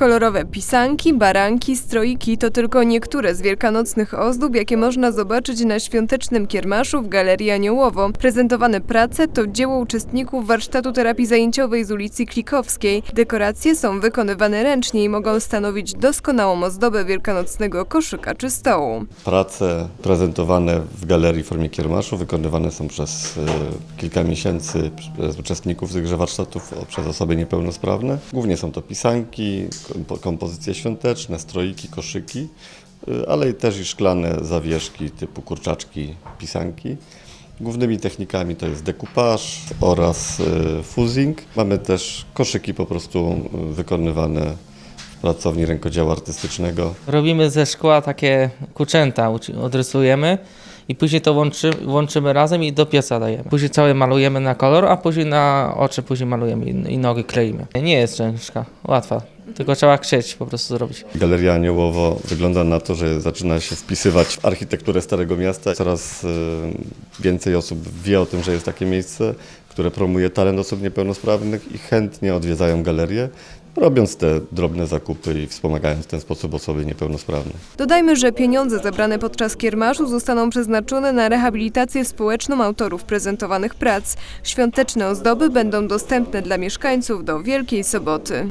Kolorowe pisanki, baranki, stroiki to tylko niektóre z wielkanocnych ozdób, jakie można zobaczyć na świątecznym kiermaszu w Galerii Aniołowo. Prezentowane prace to dzieło uczestników warsztatu terapii zajęciowej z ulicy Klikowskiej. Dekoracje są wykonywane ręcznie i mogą stanowić doskonałą ozdobę wielkanocnego koszyka czy stołu. Prace prezentowane w galerii w formie kiermaszu wykonywane są przez e, kilka miesięcy przez uczestników tychże warsztatów, przez osoby niepełnosprawne. Głównie są to pisanki, kompozycje świąteczne, stroiki, koszyki, e, ale też i szklane zawieszki typu kurczaczki, pisanki. Głównymi technikami to jest dekupaż oraz e, fuzing. Mamy też koszyki po prostu e, wykonywane w pracowni rękodzieła artystycznego. Robimy ze szkła takie kuczęta, odrysujemy i później to łączy, łączymy razem i do pieca dajemy. Później całe malujemy na kolor, a później na oczy później malujemy i, i nogi kleimy. Nie jest ciężka, łatwa, tylko trzeba chcieć po prostu zrobić. Galeria Aniołowo wygląda na to, że zaczyna się wpisywać w architekturę Starego Miasta. Coraz y, więcej osób wie o tym, że jest takie miejsce, które promuje talent osób niepełnosprawnych i chętnie odwiedzają galerię, robiąc te drobne zakupy i wspomagając w ten sposób osoby niepełnosprawne. Dodajmy, że pieniądze zebrane podczas kiermaszu zostaną przeznaczone na rehabilitację społeczną autorów prezentowanych prac. Świąteczne ozdoby będą dostępne dla mieszkańców do Wielkiej Soboty.